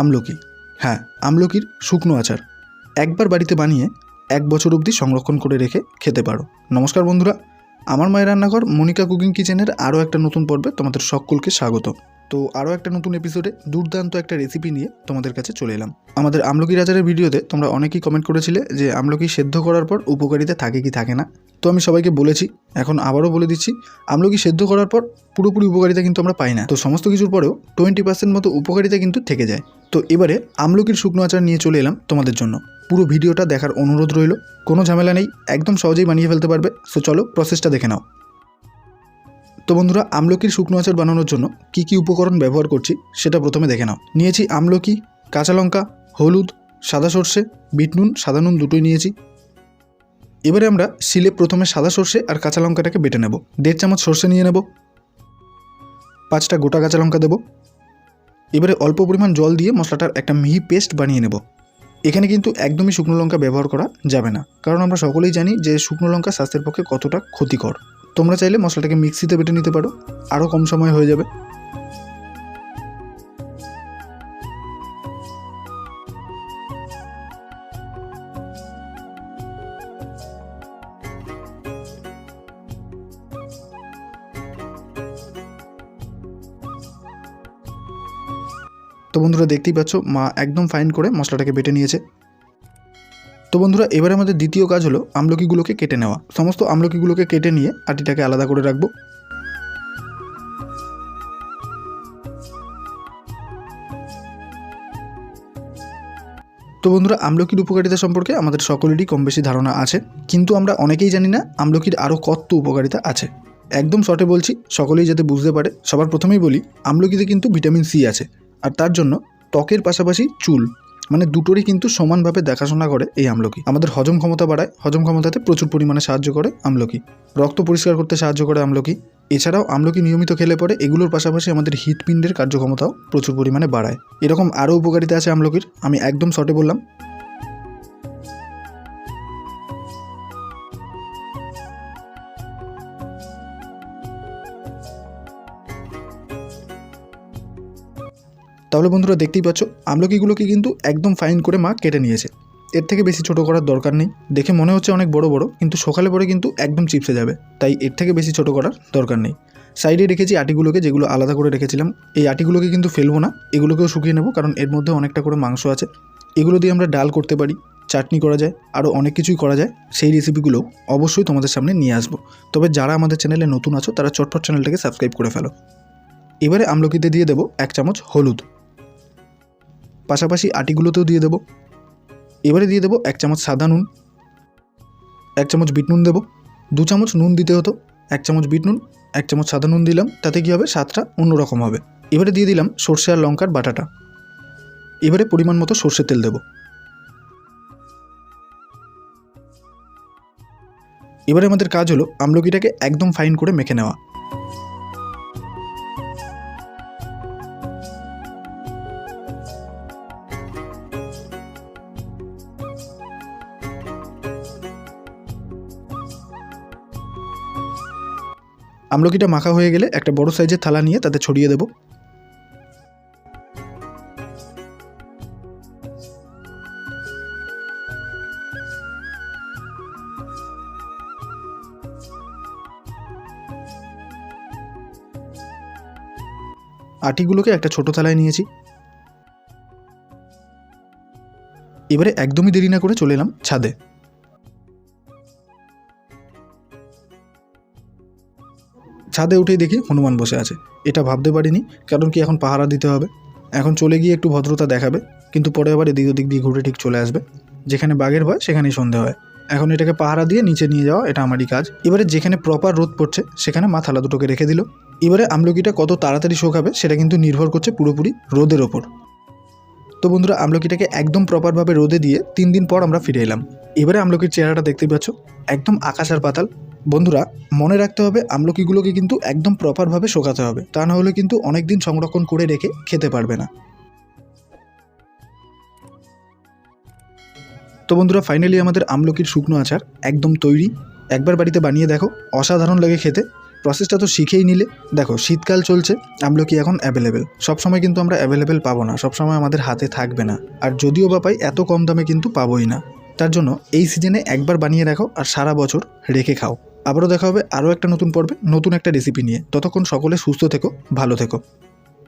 আমলকি। হ্যাঁ আমলকির শুকনো আচার। একবার বাড়িতে বানিয়ে এক বছর অবধি সংরক্ষণ করে রেখে খেতে পারো। নমস্কার বন্ধুরা, আমার মায়ের রান্নাঘর মনিকা কুকিং কিচেনের আরও একটা নতুন পর্বে তোমাদের সকলকে স্বাগত। তো আরও একটা নতুন এপিসোডে দুর্দান্ত একটা রেসিপি নিয়ে তোমাদের কাছে চলে এলাম। আমাদের আমলকি আচারের ভিডিওতে তোমরা অনেকেই কমেন্ট করেছিলে যে আমলকি সেদ্ধ করার পর উপকারিতা থাকে কি থাকে না। তো আমি সবাইকে বলেছি, এখন আবারও বলে দিচ্ছি, আমলকি সেদ্ধ করার পর পুরোপুরি উপকারিতা কিন্তু আমরা পাই না। তো সমস্ত কিছুর পরেও টোয়েন্টি পার্সেন্ট মতো উপকারিতা কিন্তু থেকে যায়। তো এবারে আমলকির শুকনো আচার নিয়ে চলে এলাম তোমাদের জন্য। পুরো ভিডিওটা দেখার অনুরোধ রইল। কোনো ঝামেলা নেই, একদম সহজেই বানিয়ে ফেলতে পারবে। সো চলো প্রসেসটা দেখে নাও। তো বন্ধুরা, আমলকির শুকনো আচার বানানোর জন্য কি কি উপকরণ ব্যবহার করছি সেটা প্রথমে দেখে নাও। নিয়েছি আমলকি, কাঁচা লঙ্কা, হলুদ, সাদা সর্ষে, বিট নুন, সাদা নুন দুটোই নিয়েছি। এবারে আমরা শিলে প্রথমে সাদা সর্ষে আর কাঁচা লঙ্কাটাকে বেটে নেব। দেড় চামচ সর্ষে নিয়ে নেব। পাঁচটা গোটা কাঁচা লঙ্কা দেব। এবারে অল্প পরিমাণ জল দিয়ে মশলাটার একটা মিহি পেস্ট বানিয়ে নেব। এখানে কিন্তু একদমই শুকনো লঙ্কা ব্যবহার করা যাবে না, কারণ আমরা সকলেই জানি যে শুকনো লঙ্কা স্বাস্থ্যের পক্ষে কতটা ক্ষতিকর। তোমরা চাইলে মশলাটাকে মিক্সিতে বেটে নিতে পারো, আরও কম সময় হয়ে যাবে। তো বন্ধুরা দেখতেই পাচ্ছ, মা একদম ফাইন করে মশলাটাকে বেটে নিয়েছে। তো বন্ধুরা, এবারে আমাদের দ্বিতীয় কাজ হলো আমলকিগুলোকে কেটে নেওয়া। সমস্ত আমলকিগুলোকে কেটে নিয়ে আটিটাকে আলাদা করে রাখব। তো বন্ধুরা, আমলকির উপকারিতা সম্পর্কে আমাদের সকলেরই কম বেশি ধারণা আছে। কিন্তু আমরা অনেকেই জানি না আমলকির আরও কত উপকারিতা আছে। একদম শর্টে বলছি, সকলেই যাতে বুঝতে পারে, সবার প্রথমেই বলি, আমলকিতে কিন্তু ভিটামিন সি আছে। আর তার জন্য ত্বকের পাশাপাশি চুল মানে দুটোরই কিন্তু সমানভাবে দেখাশোনা করে এই আমলকি। আমাদের হজম ক্ষমতা বাড়ায়, হজম ক্ষমতাতে প্রচুর পরিমাণে সাহায্য করে আমলকি। রক্ত পরিষ্কার করতে সাহায্য করে আমলকি। এছাড়াও আমলকি নিয়মিত খেলে পরে এগুলোর পাশাপাশি আমাদের হৃদপিণ্ডের কার্যক্ষমতাও প্রচুর পরিমাণে বাড়ায়। এরকম আরও উপকারিতা আছে আমলকির, আমি একদম শর্টে বললাম। তাহলে বন্ধুরা দেখতেই পাচ্ছ, আমলকিগুলোকে কিন্তু একদম ফাইন করে মা কেটে নিয়েছে। এর থেকে বেশি ছোট করার দরকার নেই। দেখে মনে হচ্ছে অনেক বড় বড়, কিন্তু সকালে পরে কিন্তু একদম চিপসে যাবে। তাই এর থেকে বেশি ছোট করার দরকার নেই। সাইডে রেখেছি আটিগুলোকে, যেগুলো আলাদা করে রেখেছিলাম। এই আটিগুলোকে কিন্তু ফেলব না, এগুলোকেও শুকিয়ে নেব, কারণ এর মধ্যে অনেকটা করে মাংস আছে। এগুলো দিয়ে আমরা ডাল করতে পারি, চাটনি করা যায়, আরও অনেক কিছুই করা যায়। সেই রেসিপিগুলো অবশ্যই তোমাদের সামনে নিয়ে আসব। তবে যারা আমাদের চ্যানেলে নতুন আছো, তারা চটপট চ্যানেলটাকে সাবস্ক্রাইব করে ফেলো। এবারে আমলকিতে দিয়ে দেবো এক চামচ হলুদ। পাশাপাশি আটিগুলোতেও দিয়ে দেবো। এবারে দিয়ে দেবো এক চামচ সাদা নুন, এক চামচ বিট নুন দেবো। দু চামচ নুন দিতে হতো, এক চামচ বিট নুন, এক চামচ সাদা নুন দিলাম, তাতে কী হবে? স্বাদটা অন্যরকম হবে। এবারে দিয়ে দিলাম সর্ষে আর লঙ্কার বাটাটা। এবারে পরিমাণ মতো সর্ষের তেল দেবো। এবারে আমাদের কাজ হলো আমলকিটাকে একদম ফাইন করে মেখে নেওয়া। আমলকিটা মাখা হয়ে গেলে একটা বড় সাইজের থালা নিয়ে তাতে ছড়িয়ে দেবো। আটিগুলোকে একটা ছোট থালায় নিয়েছি। এবারে একদমই দেরি না করে চলে এলাম ছাদে। ছাদে উঠেই দেখি হনুমান বসে আছে। এটা ভাবতে পারিনি, কারণ কি এখন পাহারা দিতে হবে? এখন চলে গিয়ে একটু ভদ্রতা দেখাবে, কিন্তু পরে আবার এদিক ওদিক দিয়ে ঘুরে ঠিক চলে আসবে। যেখানে বাঘের ভয়, সেখানেই সন্ধে হয়। এখন এটাকে পাহারা দিয়ে নিচে নিয়ে যাওয়া এটা আমারই কাজ। এবারে যেখানে প্রপার রোদ পড়ছে, সেখানে মা থালা দুটোকে রেখে দিল। এবারে আমলকিটা কত তাড়াতাড়ি শোকাবে, সেটা কিন্তু নির্ভর করছে পুরোপুরি রোদের ওপর। তো বন্ধুরা, আমলকিটাকে একদম প্রপারভাবে রোদে দিয়ে তিন দিন পর আমরা ফিরে এলাম। এবারে আমলকির চেহারাটা দেখতেই পাচ্ছ, একদম আকাশ আর পাতাল। বন্ধুরা, মনে রাখতে হবে, আমলকিগুলোকে কিন্তু একদম প্রপারভাবে শোকাতে হবে। তা না হলে কিন্তু অনেক দিন সংরক্ষণ করে রেখে খেতে পারবে না। তো বন্ধুরা ফাইনালি আমাদের আমলকির শুকনো আচার একদম তৈরি। একবার বাড়িতে বানিয়ে দেখো, অসাধারণ লাগে খেতে। প্রসেসটা তো শিখেই নিলে। দেখো, শীতকাল চলছে, আমলকি এখন অ্যাভেলেবেল সবসময় কিন্তু আমরা অ্যাভেলেবেল পাবো না, সবসময় আমাদের হাতে থাকবে না। আর যদিও বা পাই, এত কম দামে কিন্তু পাবোই না। তার জন্য এই সিজনে একবার বানিয়ে রাখো আর সারা বছর রেখে খাও। আবারও দেখা হবে আরও একটা নতুন পর্বে, নতুন একটা রেসিপি নিয়ে। ততক্ষণ সকলে সুস্থ থেকো, ভালো থেকো।